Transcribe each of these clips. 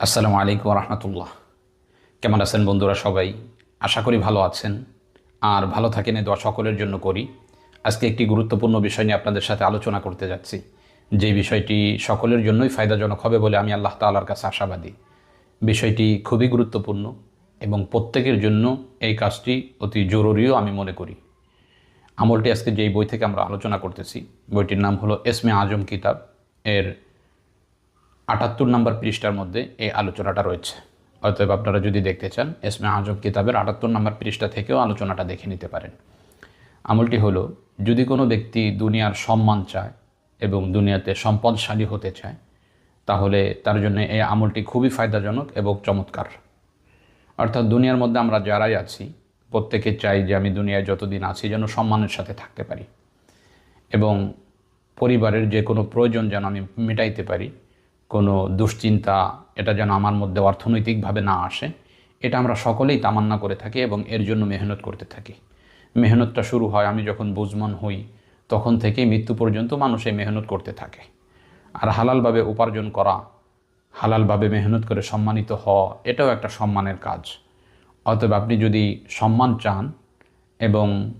আসসালামু আলাইকুম রহমতুল্লাহ কেমন আছেন বন্ধুরা সবাই? আশা করি ভালো আছেন। আর ভালো থাকেন দোয়া সকলের জন্য করি। আজকে একটি গুরুত্বপূর্ণ বিষয় নিয়ে আপনাদের সাথে আলোচনা করতে যাচ্ছি। যে বিষয়টি সকলের জন্যই ফায়দাজনক হবে বলে আমি আল্লাহ তাআলার কাছে আশাবাদী। বিষয়টি খুবই গুরুত্বপূর্ণ এবং প্রত্যেকের জন্য এই কাজটি অতি জরুরিও আমি মনে করি। আমলটি আজকে যেই বই থেকে আমরা আলোচনা করতেছি, বইটির নাম হলো এসমে আজম কিতাব। এর আটাত্তর নম্বর পৃষ্ঠার মধ্যে এই আলোচনাটা রয়েছে। অতএব আপনারা যদি দেখতে চান, এসমে আজম কিতাবের আটাত্তর নম্বর পৃষ্ঠা থেকেও আলোচনাটা দেখে নিতে পারেন। আমলটি হলো, যদি কোনো ব্যক্তি দুনিয়ার সম্মান চায় এবং দুনিয়াতে সম্পদশালী হতে চায়, তাহলে তার জন্য এই আমলটি খুবই ফায়দাজনক এবং চমৎকার। অর্থাৎ দুনিয়ার মধ্যে আমরা যারাই আছি, প্রত্যেকে চাই যে আমি দুনিয়ায় যতদিন আছি যেন সম্মানের সাথে থাকতে পারি এবং পরিবারের যে কোনো প্রয়োজন যেন আমি মেটাইতে পারি কোনো দুশ্চিন্তা, এটা যেন আমার মধ্যে অর্থনৈতিকভাবে না আসে, এটা আমরা সকলেই তামান্না করে থাকি এবং এর জন্য মেহনত করতে থাকি। মেহনতটা শুরু হয় আমি যখন বুঝমন হই, তখন থেকেই মৃত্যু পর্যন্ত মানুষ এই মেহনত করতে থাকে। আর হালালভাবে উপার্জন করা, হালালভাবে মেহনত করে সম্মানিত হওয়া, এটাও একটা সম্মানের কাজ। অতএব আপনি যদি সম্মান চান এবং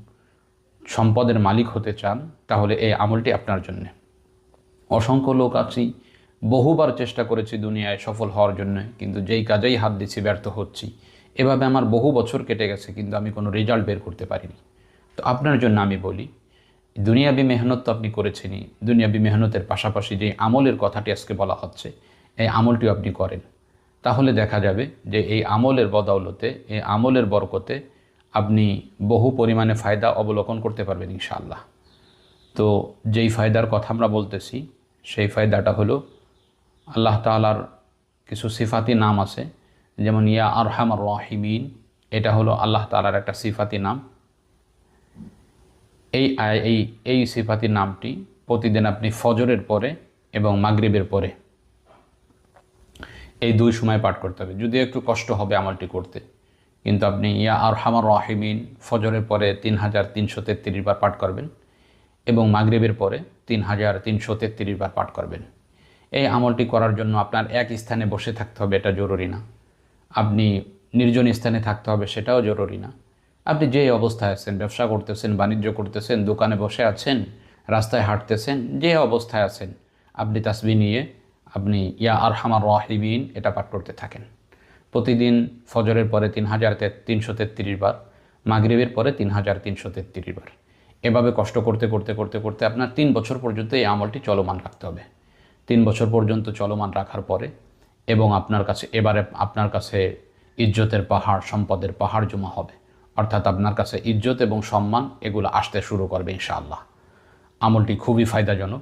সম্পদের মালিক হতে চান, তাহলে এই আমলটি আপনার জন্যে। অসংখ্য লোক আছি বহুবার চেষ্টা করেছি দুনিয়ায় সফল হওয়ার জন্য, কিন্তু যেই কাজেই হাত দিচ্ছি ব্যর্থ হচ্ছি। এভাবে আমার বহু বছর কেটে গেছে, কিন্তু আমি কোনো রেজাল্ট বের করতে পারিনি। তো আপনার জন্য আমি বলি, দুনিয়াবি মেহনত তো আপনি করেছেনই, দুনিয়াবি মেহনতের পাশাপাশি যে আমলের কথাটি আজকে বলা হচ্ছে, এই আমলটিও আপনি করেন। তাহলে দেখা যাবে যে এই আমলের বদৌলতে, এই আমলের বরকতে আপনি বহু পরিমাণে ফায়দা অবলোকন করতে পারবেন ইনশাআল্লাহ। তো যেই ফায়দার কথা আমরা বলতেছি, সেই ফায়দাটা হলো আল্লাহ তালার কিছু সিফাতি নাম আছে, যেমন ইয়া আরহাম রাহিমিন, এটা হলো আল্লাহ তালার একটা সিফাতি নাম। এই এই এই সিফাতি নামটি প্রতিদিন আপনি ফজরের পরে এবং মাগরিবের পরে এই দুই সময় পাঠ করতে হবে। যদিও একটু কষ্ট হবে আমলটি করতে, কিন্তু আপনি ইয়া আর হামার রাহিমিন ফজরের পরে তিন হাজার তিনশো তেত্রিশ বার পাঠ করবেন এবং মাগরিবের পরে তিন হাজার তিনশো তেত্রিশ বার পাঠ করবেন। এই আমলটি করার জন্য আপনার এক স্থানে বসে থাকতে হবে, এটা জরুরি না। আপনি নির্জন স্থানে থাকতে হবে, সেটাও জরুরি না। আপনি যে অবস্থায় আছেন, ব্যবসা করতেছেন, বাণিজ্য করতেছেন, দোকানে বসে আছেন, রাস্তায় হাঁটতেছেন, যে অবস্থায় আছেন, আপনি তাসবি নিয়ে আপনি ইয়া আর হামার রাহিবিন এটা পাঠ করতে থাকেন। প্রতিদিন ফজরের পরে তিন হাজার তিনশো তেত্রিশ বার, মাগরিবের পরে তিন হাজার তিনশো তেত্রিশ বার। এভাবে কষ্ট করতে করতে করতে করতে আপনার তিন বছর পর্যন্ত এই আমলটি চলমান রাখতে হবে। তিন বছর পর্যন্ত চলমান রাখার পরে এবং আপনার কাছে, এবারে আপনার কাছে ইজ্জতের পাহাড়, সম্পদের পাহাড় জমা হবে। অর্থাৎ আপনার কাছে ইজ্জত এবং সম্মান এগুলো আসতে শুরু করবে ইনশাআল্লাহ। আমলটি খুবই ফায়দাজনক।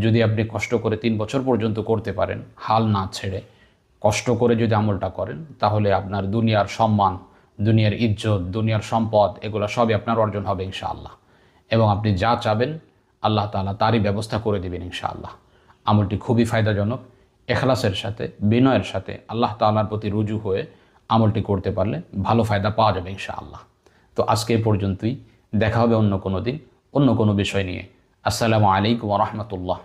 যদি আপনি কষ্ট করে তিন বছর পর্যন্ত করতে পারেন, হাল না ছেড়ে কষ্ট করে যদি আমলটা করেন, তাহলে আপনার দুনিয়ার সম্মান, দুনিয়ার ইজ্জত, দুনিয়ার সম্পদ এগুলো সবই আপনার অর্জন হবে ইনশাআল্লাহ। এবং আপনি যা চাবেন, আল্লাহ তাআলা তারই ব্যবস্থা করে দেবেন ইনশাআল্লাহ। আমলটি খুবই ফায়দাজনক, এখলাসের সাথে, বিনয়ের সাথে আল্লাহ তালার প্রতি রুজু হয়ে আমলটি করতে পারলে ভালো ফায়দা পাওয়া যাবে ইনশা আল্লাহ তো আজকে পর্যন্তই, দেখা হবে অন্য কোনো দিন, অন্য কোনো বিষয় নিয়ে। আসসালামু আলাইকুম রহমতুল্লাহ।